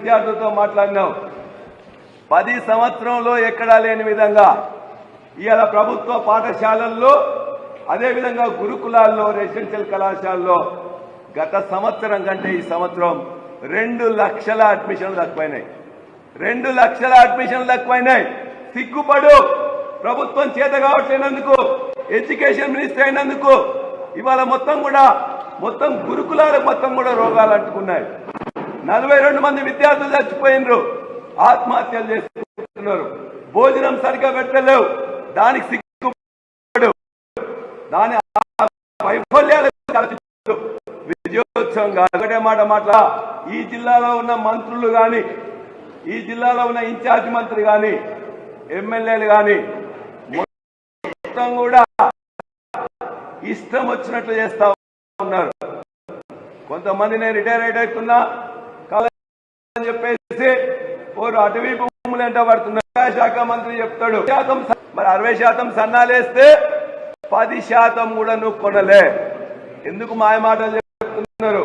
విద్యార్థులతో మాట్లాడినాం. పది సంవత్సరంలో ఎక్కడా లేని విధంగా ఇవాళ ప్రభుత్వ పాఠశాలల్లో అదేవిధంగా గురుకులాల్లో రెసిడెన్షియల్ కళాశాలలో గత సంవత్సరం కంటే ఈ సంవత్సరం రెండు లక్షల అడ్మిషన్లు తక్కువైనాయి. రెండు లక్షల అడ్మిషన్లు తక్కువైనాయి. సిగ్గుపడు. ప్రభుత్వం చేత కావట్లేనందుకు ఎడ్యుకేషన్ మినిస్టర్ అయినందుకు ఇవాళ మొత్తం కూడా మొత్తం గురుకులాలకు మొత్తం కూడా రోగాలు అంటుకున్నాయి. నలభై రెండు మంది విద్యార్థులు చచ్చిపోయినరు. ఆత్మహత్యలు చేసుకుంటున్నారు భోజనం సరిగ్గా పెట్టలేవు. దానికి సిగ్గుపడు. దాని వైఫల్యాలు విజయోత్సవం ఒకటే మాట ఈ జిల్లాలో ఉన్న మంత్రులు కానీ ఈ జిల్లాలో ఉన్న ఇన్ఛార్జ్ మంత్రి కానీ ఎమ్మెల్యేలు కానీ మొత్తం కూడా ఇష్టం వచ్చినట్లు చేస్తా ఉన్నారు. కొంతమంది నేను రిటైర్ అయిపోతున్నా అని చెప్పేసి ఓరు అటవీ భూములు ఎంట పడుతున్నారు. శాఖ మంత్రి చెప్తాడు. శాతం మరి అరవై శాతం సన్నాలేస్తే పది శాతం కూడా నువ్వు కొనలే. ఎందుకు మాయ మాటలు చెప్తున్నారు?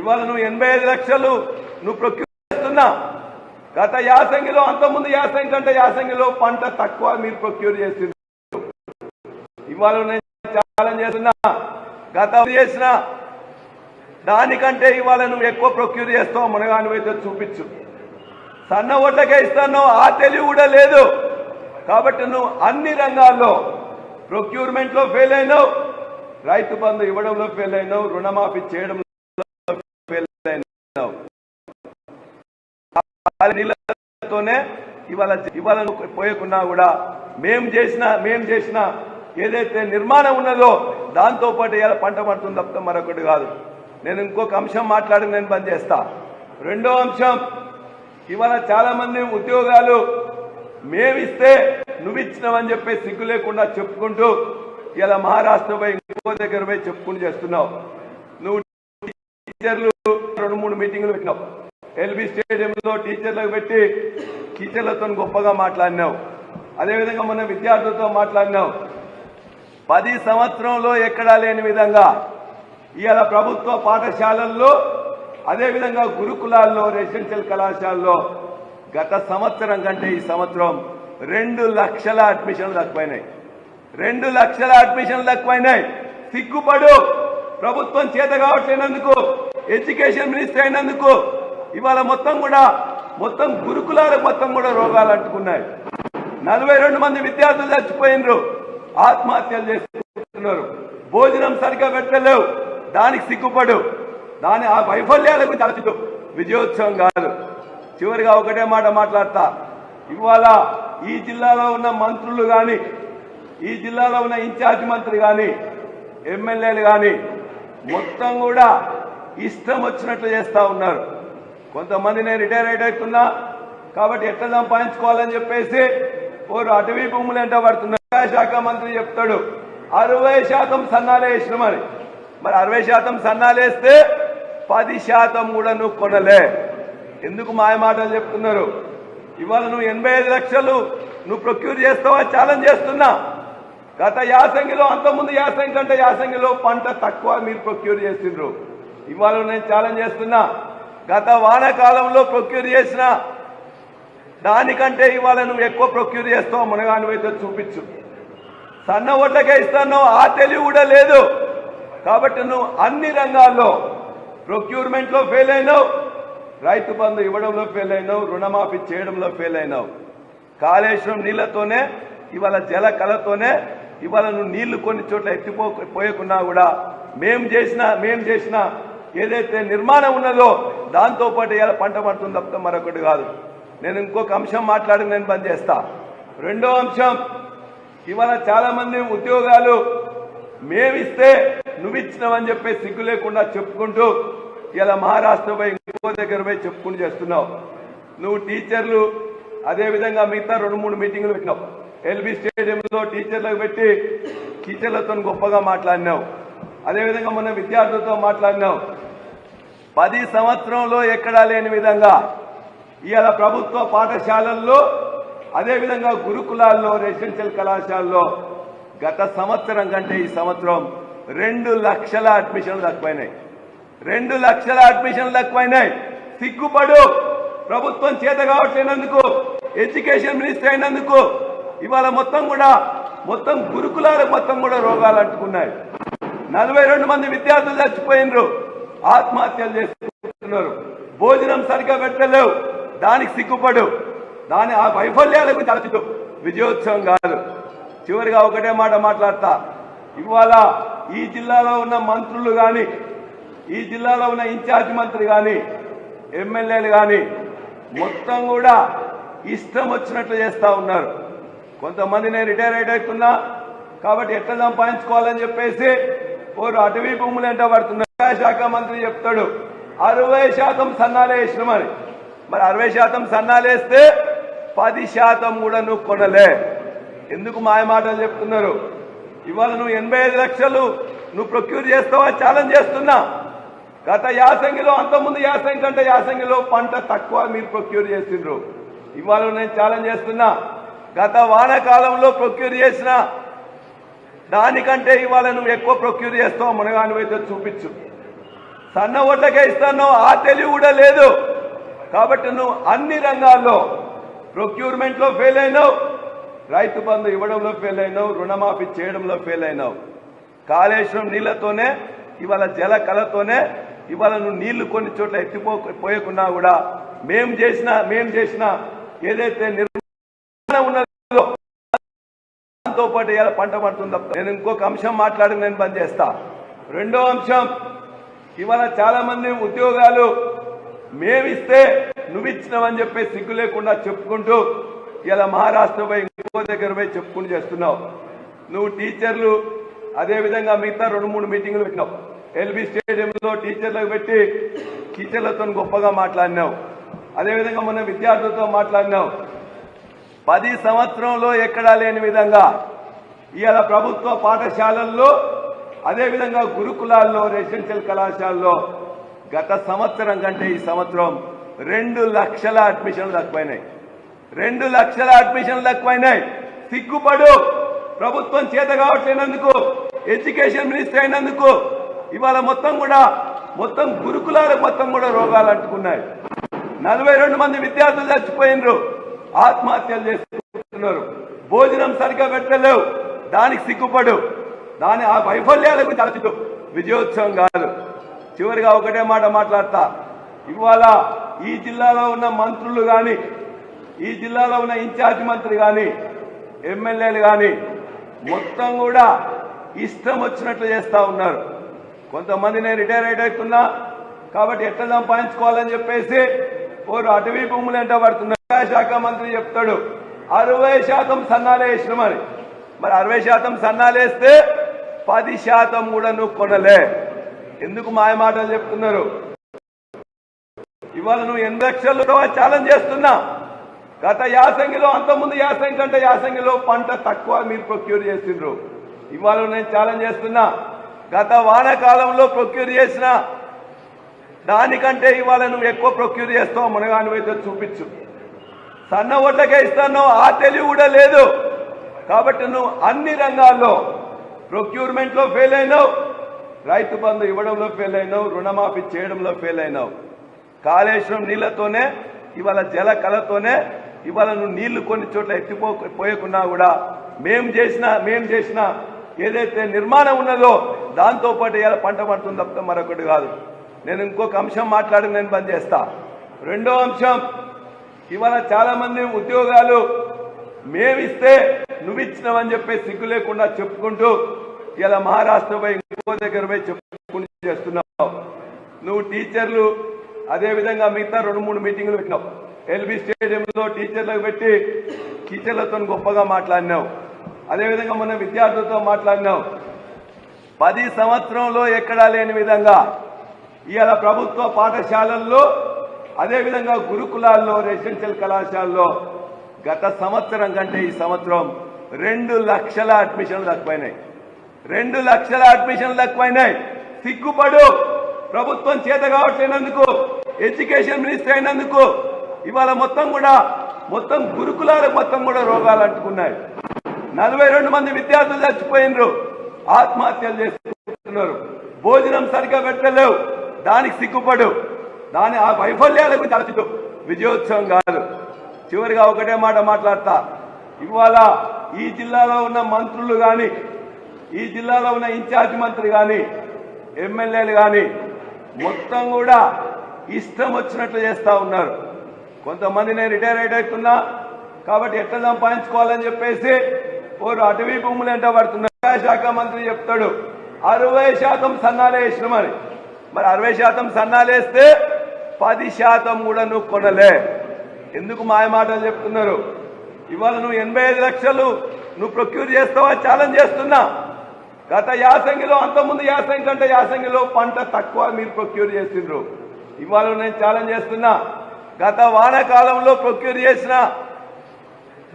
ఇవాళ నువ్వు ఎనభై ఐదు లక్షలు నువ్వు ప్రొక్యూర్ చేస్తున్నా. గత యాసంగిలో అంతకుముందు యాసంగి కంటే యాసంగిలో పంట తక్కువ మీరు ప్రొక్యూర్ చేసింది ఇవాళ నేను ఛాలెంజ్ చేస్తున్నా. గత చేసిన దానికంటే ఇవాళ నువ్వు ఎక్కువ ప్రొక్యూర్ చేస్తావు మునగానివైతే చూపించు. సన్న ఓట్లకే ఇస్తున్నావు ఆ తెలివి కూడా లేదు. కాబట్టి నువ్వు అన్ని రంగాల్లో ప్రొక్యూర్మెంట్లో ఫెయిల్ అయినావు. రైతు బంధు ఇవ్వడంలో ఫెయిల్ అయినావు రుణమాఫీ చేయడంలో ఫెయిల్ అయినావు. నీళ్ళతోనే ఇవాళ ఇవాళ పోయకున్నా కూడా మేం చేసిన మేం చేసిన ఏదైతే నిర్మాణం ఉన్నదో దాంతో పాటు ఇవాళ పంట పడుతుంది తప్ప మరొకటి కాదు. నేను ఇంకొక అంశం మాట్లాడి నేను బంద్ చేస్తా. రెండో అంశం ఇవాళ చాలా మంది ఉద్యోగాలు మేమిస్తే నువ్వు ఇచ్చినావని చెప్పి సిగ్గు లేకుండా చెప్పుకుంటూ ఇలా మహారాష్ట్ర పోయి ఇంకో దగ్గర పోయి చెప్పుకుంటూ చేస్తున్నావు. నువ్వు టీచర్లు రెండు మూడు మీటింగ్లు పెట్టినావు. ఎల్బీ స్టేడియంలో టీచర్లకు పెట్టి టీచర్లతో గొప్పగా మాట్లాడినావు. అదేవిధంగా మన విద్యార్థులతో మాట్లాడినావు. పది సంవత్సరంలో ఎక్కడా లేని విధంగా ఇవాళ ప్రభుత్వ పాఠశాలల్లో అదేవిధంగా గురుకులాల్లో రెసిడెన్షియల్ కళాశాలలో గత సంవత్సరం కంటే ఈ సంవత్సరం రెండు లక్షల అడ్మిషన్లు తక్కువైనాయి. రెండు లక్షల అడ్మిషన్లు తక్కువైనాయి. సిగ్గుపడు. ప్రభుత్వం చేత కావట్లేనందుకు ఎడ్యుకేషన్ మినిస్టర్ అయినందుకు ఇవాళ మొత్తం కూడా మొత్తం గురుకులాలకు మొత్తం కూడా రోగాలు అంటుకున్నాయి. నలభై రెండు మంది విద్యార్థులు చచ్చిపోయినరు. ఆత్మహత్యలు చేసుకుంటున్నారు భోజనం సరిగ్గా పెట్టలేవు. దానికి సిగ్గుపడు. దాని ఆ వైఫల్యాలకు తలచుతూ విజయోత్సవం కాదు. చివరిగా ఒకటే మాట మాట్లాడతా. ఇవాళ ఈ జిల్లాలో ఉన్న మంత్రులు గాని ఈ జిల్లాలో ఉన్న ఇన్ఛార్జ్ మంత్రి గాని ఎమ్మెల్యేలు గాని మొత్తం కూడా ఇష్టం వచ్చినట్లు చేస్తా ఉన్నారు. కొంతమంది నేను రిటైర్ అయిపోతున్నా కాబట్టి ఎట్లా సంపాదించుకోవాలని చెప్పేసి ఓరు అటవీ భూములు ఎంట పడుతున్నారు. శాఖ మంత్రి చెప్తాడు. అరవై శాతం సన్నాలే వేసినమని. మరి అరవై శాతం సన్నాలేస్తే పది శాతం కూడా నువ్వు కొనలే. ఎందుకు మాయమాటలు చెప్తున్నారు? ఇవాళ నువ్వు ఎనభై ఐదు లక్షలు నువ్వు ప్రొక్యూర్ చేస్తావా? ఛాలెంజ్ చేస్తున్నా. గత యాసంగిలో అంతకుముందు యాసంగి కంటే యాసంగిలో పంట తక్కువ మీరు ప్రొక్యూర్ చేసిండ్రు. ఇవాళ నేను ఛాలెంజ్ చేస్తున్నా. గత వానాకాలంలో ప్రొక్యూర్ చేసిన దానికంటే ఇవాళ నువ్వు ఎక్కువ ప్రొక్యూర్ చేస్తావు మునగానివైతే చూపించు. సన్న ఓట్లకే ఇస్తాను ఆ తెలివి కూడా లేదు. కాబట్టి నువ్వు అన్ని రంగాల్లో ప్రొక్యూర్మెంట్లో ఫెయిల్ అయినావు. రైతు బంధు ఇవ్వడంలో ఫెయిల్ అయినావు. రుణమాఫీ చేయడంలో ఫెయిల్ అయినావు. కాళేశ్వరం నీళ్ళతోనే ఇవాళ జల కళతోనే ఇవాళ నువ్వు నీళ్ళు కొన్ని చోట్ల ఎత్తిపో పోయకున్నా కూడా మేం చేసిన మేం చేసిన ఏదైతే నిర్మాణం ఉన్నదో దాంతో పాటు పంట పడుతుంది తప్ప మరొకటి కాదు. నేను ఇంకొక అంశం మాట్లాడి నేను పనిచేస్తా రెండో అంశం ఇవాళ చాలా మంది ఉద్యోగాలు మేమిస్తే నువ్వు ఇచ్చినావని చెప్పి సిగ్గు లేకుండా చెప్పుకుంటూ ఇలా మహారాష్ట్ర పోయి ఇంకో దగ్గర పోయి చెప్పుకుంటూ చేస్తున్నావు. నువ్వు టీచర్లు అదేవిధంగా మిగతా రెండు మూడు మీటింగ్లు పెట్టినావు. ఎల్బీ స్టేడియంలో టీచర్లకు పెట్టి టీచర్లతో గొప్పగా మాట్లాడినావు. అదేవిధంగా మొన్న విద్యార్థులతో మాట్లాడినావు. పది సంవత్సరంలో ఎక్కడా లేని విధంగా ఇవాళ ప్రభుత్వ పాఠశాలల్లో అదేవిధంగా గురుకులాల్లో రెసిడెన్షియల్ కళాశాలలో గత సంవత్సరం కంటే ఈ సంవత్సరం రెండు లక్షల అడ్మిషన్లు తక్కువైనాయి. రెండు లక్షల అడ్మిషన్లు తక్కువైనాయి. సిగ్గుపడు. ప్రభుత్వం చేత కావట్లేనందుకు ఎడ్యుకేషన్ మినిస్టర్ అయినందుకు ఇవాళ మొత్తం కూడా మొత్తం గురుకులాలకు మొత్తం కూడా రోగాలు అంటుకున్నాయి. నలభై రెండు మంది విద్యార్థులు చచ్చిపోయినరు. ఆత్మహత్యలు చేసుకుంటున్నారు. భోజనం సరిగ్గా పెట్టలేవు. దానికి సిగ్గుపడు. దాని ఆ వైఫల్యాలకు తలచుతూ విజయోత్సవం కాదు. చివరిగా ఒకటే మాట మాట్లాడతా. ఇవాళ ఈ జిల్లాలో ఉన్న మంత్రులు కానీ ఈ జిల్లాలో ఉన్న ఇన్ఛార్జ్ మంత్రి కానీ ఎమ్మెల్యేలు కానీ మొత్తం కూడా ఇష్టం వచ్చినట్లు చేస్తా ఉన్నారు. కొంతమంది నేను రిటైర్ అవుతున్నా కాబట్టి ఎట్లా సంపాదించుకోవాలని చెప్పేసి ఓరు అటవీ భూములు ఎంట పడుతున్నారు. శాఖ మంత్రి చెప్తాడు అరవై శాతం సన్నాలు వేసినామని. మరి అరవై శాతం సన్నాలు వేస్తే పది శాతం కూడా నువ్వు కొనలే. ఎందుకు మాయ మాటలు చెప్తున్నారు? ఇవాళ నువ్వు ఎనభై ఐదు లక్షలు నువ్వు ప్రొక్యూర్ చేస్తావా? ఛాలెంజ్ చేస్తున్నా. గత యాసంగిలో అంతకుముందు యాసంగి కంటే యాసంగిలో పంట తక్కువ మీరు ప్రొక్యూర్ చేసిండ్రు. ఇవాళ నేను ఛాలెంజ్ చేస్తున్నా. గత వానాకాలంలో ప్రొక్యూర్ చేసిన దానికంటే ఇవాళ నువ్వు ఎక్కువ ప్రొక్యూర్ చేస్తావు మునగానివైతే చూపించు. సన్న ఓట్లకే ఇస్తాను ఆ తెలివి కూడా లేదు. కాబట్టి నువ్వు అన్ని రంగాల్లో ప్రొక్యూర్మెంట్లో ఫెయిల్ అయినావు. రైతు బంధు ఇవ్వడంలో ఫెయిల్ అయినావు రుణమాఫీ చేయడంలో ఫెయిల్ అయినావు. కాళేశ్వరం నీళ్ళతోనే ఇవాళ జల కళతోనే ఇవాళ నువ్వు నీళ్ళు కొన్ని చోట్ల ఎత్తిపో పోయకున్నా కూడా మేం చేసిన మేం చేసిన ఏదైతే నిర్మాణం ఉన్నదో దాంతో పాటు ఇలా పంట పడుతుందో నేను ఇంకొక అంశం మాట్లాడి నేను బంద్ చేస్తా. రెండో అంశం ఇవాళ చాలా మంది ఉద్యోగాలు మేమిస్తే నువ్వు ఇచ్చినావని చెప్పి సిగ్గు లేకుండా చెప్పుకుంటూ ఇలా మహారాష్ట్ర పోయి ఇంకో దగ్గర పోయి చెప్పుకుని చేస్తున్నావు. నువ్వు టీచర్లు అదేవిధంగా మిగతా రెండు మూడు మీటింగ్లు పెట్టినావు. ఎల్బీ స్టేడియంలో టీచర్లకు పెట్టి టీచర్లతో గొప్పగా మాట్లాడినావు. అదేవిధంగా మొన్న విద్యార్థులతో మాట్లాడినావు. పది సంవత్సరంలో ఎక్కడా లేని విధంగా ఇవాళ ప్రభుత్వ పాఠశాలల్లో అదేవిధంగా గురుకులాల్లో రెసిడెన్షియల్ కళాశాలలో గత సంవత్సరం కంటే ఈ సంవత్సరం రెండు లక్షల అడ్మిషన్లు తక్కువైనాయి. రెండు లక్షల అడ్మిషన్లు తక్కువైనాయి సిగ్గుపడు. ప్రభుత్వం చేత కావట్లేనందుకు ఎడ్యుకేషన్ మినిస్టర్ అయినందుకు ఇవాళ మొత్తం కూడా మొత్తం గురుకులాలకు మొత్తం కూడా రోగాలు అంటుకున్నాయి. నలభై రెండు మంది విద్యార్థులు చచ్చిపోయినరు. ఆత్మహత్యలు చేసుకుంటున్నారు. భోజనం సరిగ్గా పెట్టలేవు. దానికి సిగ్గుపడు. దాని ఆ వైఫల్యాలకు తలచుతూ విజయోత్సవం కాదు. చివరిగా ఒకటే మాట మాట్లాడతా. ఇవాళ ఈ జిల్లాలో ఉన్న మంత్రులు కానీ ఈ జిల్లాలో ఉన్న ఇన్ఛార్జ్ మంత్రి కానీ ఎమ్మెల్యేలు కానీ మొత్తం కూడా ఇష్టం వచ్చినట్లు చేస్తా ఉన్నారు. కొంతమంది నేను రిటైర్ అవుతున్నా కాబట్టి ఎట్లా సంపాదించుకోవాలని చెప్పేసి ఓరు అటవీ భూములు ఎంట పడుతున్నారు. వ్యవసాయ శాఖ మంత్రి చెప్తాడు అరవై శాతం సన్నాలు వేసినామని మరి అరవై శాతం సన్నాలు వేస్తే పది శాతం కూడా నువ్వు కొనలే. ఎందుకు మాయ మాటలు చెప్తున్నారు? ఇవాళ నువ్వు ఎన్ని లక్షలు ఛాలెంజ్ చేస్తున్నా? గత యాసంగిలో అంతకుముందు యాసంగి కంటే యాసంగిలో పంట తక్కువ మీరు ప్రొక్యూర్ చేసిండ్రు. ఇవాళ నేను ఛాలెంజ్ చేస్తున్నా. గత వానాకాలంలో ప్రొక్యూర్ చేసిన దానికంటే ఇవాళ నువ్వు ఎక్కువ ప్రొక్యూర్ చేస్తావు మునగానివైతే చూపించు. సన్న ఒడ్లకే ఇస్తాను ఆ తెలివి కూడా లేదు. కాబట్టి నువ్వు అన్ని రంగాల్లో ప్రొక్యూర్మెంట్లో ఫెయిల్ అయినావు. రైతు బంధు ఇవ్వడంలో ఫెయిల్ అయినావు రుణమాఫీ చేయడంలో ఫెయిల్ అయినావు. కాళేశ్వరం నీళ్ళతోనే ఇవాళ జల కళతోనే ఇవాళ నువ్వు నీళ్ళు కొన్ని చోట్ల ఎత్తిపో పోయకున్నా కూడా మేము చేసిన మేం చేసిన ఏదైతే నిర్మాణం ఉన్నదో దాంతో పాటు ఇలా పంట పడుతుంది తప్ప మరొకటి కాదు. నేను ఇంకొక అంశం మాట్లాడి నేను పని చేస్తా. రెండో అంశం ఇవాళ చాలా మంది ఉద్యోగాలు మేమిస్తే నువ్వు ఇచ్చినావని చెప్పి సిగ్గు లేకుండా చెప్పుకుంటూ ఇలా మహారాష్ట్ర పోయి ఇంకో దగ్గర పోయి చెప్పుకుంటూ చేస్తున్నావు. నువ్వు టీచర్లు అదేవిధంగా మిగతా రెండు మూడు మీటింగ్లు పెట్టినావు. ఎల్బీ స్టేడియంలో టీచర్లకు పెట్టి టీచర్లతో గొప్పగా మాట్లాడినావు. అదేవిధంగా మొన్న విద్యార్థులతో మాట్లాడినావు. పది సంవత్సరంలో ఎక్కడా లేని విధంగా ఇవాళ ప్రభుత్వ పాఠశాలల్లో అదేవిధంగా గురుకులాల్లో రెసిడెన్షియల్ కళాశాలలో గత సంవత్సరం కంటే ఈ సంవత్సరం రెండు లక్షల అడ్మిషన్లు తక్కువైనాయి. రెండు లక్షల అడ్మిషన్లు తక్కువైనాయి. సిగ్గుపడు. ప్రభుత్వం చేత కావట్లేనందుకు ఎడ్యుకేషన్ మినిస్టర్ అయినందుకు ఇవాళ మొత్తం కూడా మొత్తం గురుకులాలకు మొత్తం కూడా రోగాలు అంటుకున్నాయి. నలభై రెండు మంది విద్యార్థులు చచ్చిపోయినరు. ఆత్మహత్యలు చేసుకుంటున్నారు. భోజనం సరిగ్గా పెట్టలేవు. దానికి సిగ్గుపడు. దాని ఆ వైఫల్యాలకు తలచుతూ విజయోత్సవం కాదు. చివరిగా ఒకటే మాట మాట్లాడతా. ఇవాళ ఈ జిల్లాలో ఉన్న మంత్రులు కానీ ఈ జిల్లాలో ఉన్న ఇన్ఛార్జ్ మంత్రి కానీ ఎమ్మెల్యేలు కానీ మొత్తం కూడా ఇష్టం వచ్చినట్లు చేస్తా ఉన్నారు. కొంతమంది నేను రిటైర్ అవుతున్నా కాబట్టి ఎట్లా సంపాదించుకోవాలని చెప్పేసి ఓరు అటవీ భూములు ఎంట పడుతున్నారు శాఖ మంత్రి చెప్తాడు. అరవై శాతం సన్నాలే వేసినామని మరి అరవై శాతం సన్నాలేస్తే పది శాతం కూడా నువ్వు కొనలే. ఎందుకు మాయమాటలు చెప్తున్నారు? ఇవాళ నువ్వు ఎనభై ఐదు లక్షలు నువ్వు ప్రొక్యూర్ చేస్తావా? ఛాలెంజ్ చేస్తున్నా. గత యాసంగిలో అంతకుముందు యాసంగి కంటే యాసంగిలో పంట తక్కువ మీరు ప్రొక్యూర్ చేసిండ్రు. ఇవాళ నేను ఛాలెంజ్ చేస్తున్నా. గత వానాకాలంలో ప్రొక్యూర్ చేసిన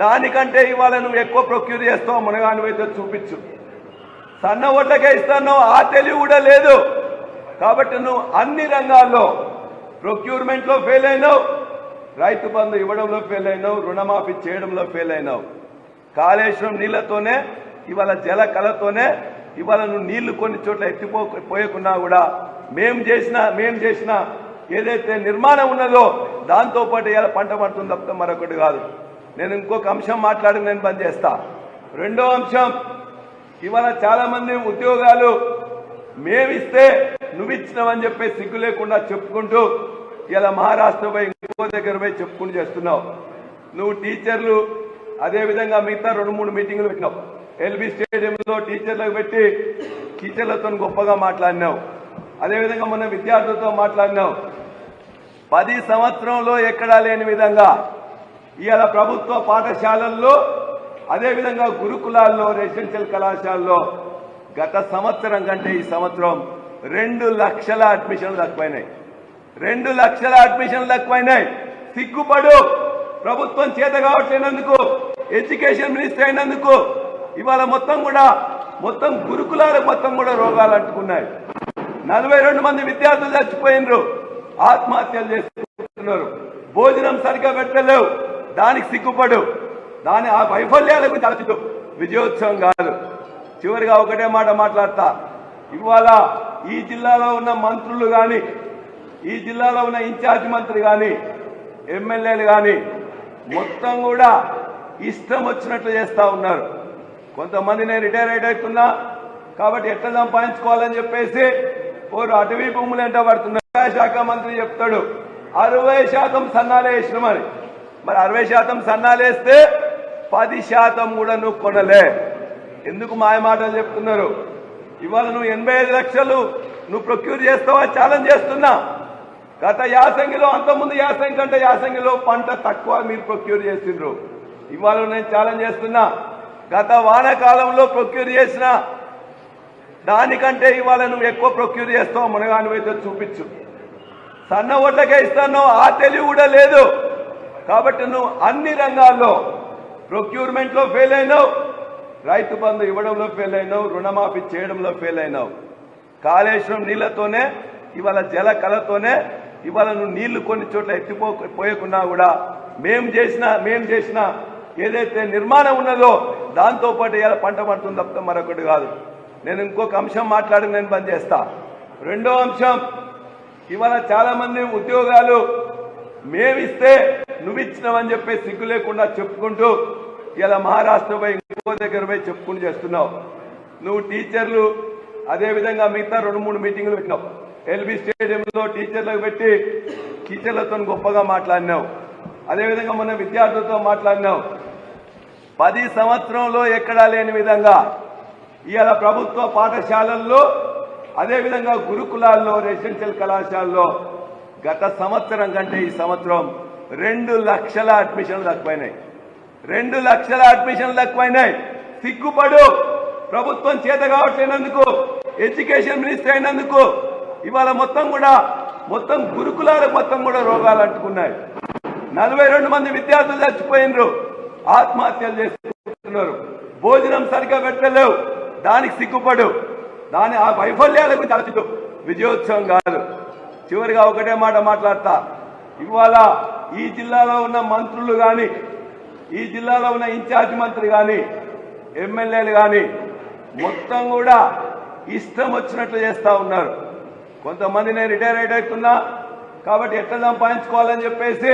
దానికంటే ఇవాళ నువ్వు ఎక్కువ ప్రొక్యూర్ చేస్తావు మునగానివైతే చూపించు. సన్న ఓట్లకే ఇస్తాను ఆ తెలివి కూడా లేదు. కాబట్టి నువ్వు అన్ని రంగాల్లో ప్రొక్యూర్మెంట్లో ఫెయిల్ అయినావు రైతు బంధు ఇవ్వడంలో ఫెయిల్ అయినావు రుణమాఫీ చేయడంలో ఫెయిల్ అయినావు. కాళేశ్వరం నీళ్ళతోనే ఇవాళ జల కళతోనే ఇవాళ నువ్వు నీళ్ళు కొన్ని చోట్ల ఎత్తిపో పోయకున్నా కూడా మేం చేసిన మేం చేసిన ఏదైతే నిర్మాణం ఉన్నదో దాంతో పాటు ఇలా పంట పడుతుంది తప్ప మరొకటి కాదు. నేను ఇంకొక అంశం మాట్లాడి నేను బంద్ చేస్తా. రెండో అంశం ఇవాళ చాలా మంది ఉద్యోగాలు మేమిస్తే నువ్వు ఇచ్చినావని చెప్పి సిగ్గు లేకుండా చెప్పుకుంటూ ఇలా మహారాష్ట్ర పోయి ఇంకో దగ్గర పోయి చెప్పుకుంటూ చేస్తున్నావు. నువ్వు టీచర్లు అదేవిధంగా మిగతా రెండు మూడు మీటింగులు పెట్టినావు. ఎల్బీ స్టేడియంలో టీచర్లకు పెట్టి టీచర్లతో గొప్పగా మాట్లాడినావు. అదేవిధంగా మొన్న విద్యార్థులతో మాట్లాడినావు. పది సంవత్సరంలో ఎక్కడా లేని విధంగా ఇవాళ ప్రభుత్వ పాఠశాలల్లో అదేవిధంగా గురుకులాల్లో రెసిడెన్షియల్ కళాశాలలో గత సంవత్సరం కంటే ఈ సంవత్సరం రెండు లక్షల అడ్మిషన్లు తక్కువైనాయి. రెండు లక్షల అడ్మిషన్లు తక్కువైనాయి. సిగ్గుపడు. ప్రభుత్వం చేత కావట్లేనందుకు ఎడ్యుకేషన్ మినిస్టర్ అయినందుకు ఇవాళ మొత్తం కూడా మొత్తం గురుకులాలకు మొత్తం కూడా రోగాలు అంటుకున్నాయి. నలభై రెండు మంది విద్యార్థులు చచ్చిపోయినరు. ఆత్మహత్యలు చేసుకుంటున్నారు. భోజనం సరిగ్గా పెట్టలేవు. దానికి సిగ్గుపడు. దాని ఆ వైఫల్యాల గురించి విజయోత్సవం కాదు. చివరిగా ఒకటే మాట మాట్లాడతా. ఇవాళ ఈ జిల్లాలో ఉన్న మంత్రులు కానీ ఈ జిల్లాలో ఉన్న ఇన్ఛార్జ్ మంత్రి కానీ ఎమ్మెల్యేలు కానీ మొత్తం కూడా ఇష్టం వచ్చినట్లు చేస్తా ఉన్నారు. కొంతమంది నేను రిటైర్ అవుతున్నా కాబట్టి ఎట్లా సంపాదించుకోవాలని చెప్పేసి ఓరు అటవీ భూములు ఎంట పడుతున్నారు శాఖ మంత్రి చెప్తాడు. అరవై శాతం సన్నాలే వేసినామని మరి. అరవై శాతం సన్నాలేస్తే పది శాతం కూడా నువ్వు కొనలే. ఎందుకు మాయ మాటలు చెప్తున్నారు? ఇవాళ నువ్వు ఎనభై ఐదు లక్షలు నువ్వు ప్రొక్యూర్ చేస్తావా? ఛాలెంజ్ చేస్తున్నా. గత యాసంగిలో అంతకుముందు యాసంగి కంటే యాసంగిలో పంట తక్కువ మీరు ప్రొక్యూర్ చేసిండ్రు. ఇవాళ నేను ఛాలెంజ్ చేస్తున్నా. గత వానాకాలంలో ప్రొక్యూర్ చేసిన దానికంటే ఇవాళ నువ్వు ఎక్కువ ప్రొక్యూర్ చేస్తావు మునగానివైతే చూపించు. సన్న ఓట్లకే ఇస్తానో ఆ తెలివి కూడా లేదు. కాబట్టి నువ్వు అన్ని రంగాల్లో ప్రొక్యూర్మెంట్లో ఫెయిల్ అయినావు రైతు బంధు ఇవ్వడంలో ఫెయిల్ అయినావు రుణమాఫీ చేయడంలో ఫెయిల్ అయినావు. కాళేశ్వరం నీళ్ళతోనే ఇవాళ జల కళతోనే ఇవాళ నువ్వు నీళ్ళు కొన్ని చోట్ల ఎత్తిపో పోయకున్నా కూడా మేం చేసిన మేం చేసిన ఏదైతే నిర్మాణం ఉన్నదో దాంతో పాటు పంట పడుతుంది తప్ప మరొకటి కాదు. నేను ఇంకొక అంశం మాట్లాడి నేను బంద్ చేస్తా. రెండో అంశం ఇవాళ చాలా మంది ఉద్యోగాలు మేమిస్తే నువ్వు ఇచ్చినావని చెప్పి సిగ్గు లేకుండా చెప్పుకుంటూ ఇలా మహారాష్ట్ర పోయి ఇంకో దగ్గర పోయి చెప్పుకుంటూ చేస్తున్నావు. నువ్వు టీచర్లు అదేవిధంగా మిగతా రెండు మూడు మీటింగులు పెట్టినావు. ఎల్బీ స్టేడియంలో టీచర్లకు పెట్టి టీచర్లతో గొప్పగా మాట్లాడినావు. అదేవిధంగా మొన్న విద్యార్థులతో మాట్లాడినావు. పది సంవత్సరంలో ఎక్కడా లేని విధంగా ఇవాళ ప్రభుత్వ పాఠశాలల్లో అదేవిధంగా గురుకులాల్లో రెసిడెన్షియల్ కళాశాలలో గత సంవత్సరం కంటే ఈ సంవత్సరం రెండు లక్షల అడ్మిషన్లు తక్కువైనాయి. రెండు లక్షల అడ్మిషన్లు తక్కువైనాయి. సిగ్గుపడు. ప్రభుత్వం చేత కావట్లేనందుకు ఎడ్యుకేషన్ మినిస్టర్ అయినందుకు ఇవాళ మొత్తం కూడా మొత్తం గురుకులాలకు మొత్తం కూడా రోగాలు అంటుకున్నాయి. నలభై రెండు మంది విద్యార్థులు చచ్చిపోయినరు. ఆత్మహత్యలు చేసుకుంటున్నారు. భోజనం సరిగ్గా పెట్టలేవు. దానికి సిగ్గుపడు. దాని ఆ వైఫల్యాలకు గురించి విజయోత్సవం కాదు. చివరిగా ఒకటే మాట మాట్లాడతా. ఇవాళ ఈ జిల్లాలో ఉన్న మంత్రులు కానీ ఈ జిల్లాలో ఉన్న ఇన్ఛార్జ్ మంత్రి కానీ ఎమ్మెల్యేలు కానీ మొత్తం కూడా ఇష్టం వచ్చినట్లు చేస్తూ ఉన్నారు. కొంతమంది నేను రిటైర్ అవుతున్నా కాబట్టి ఎట్లా సంపాదించుకోవాలని చెప్పేసి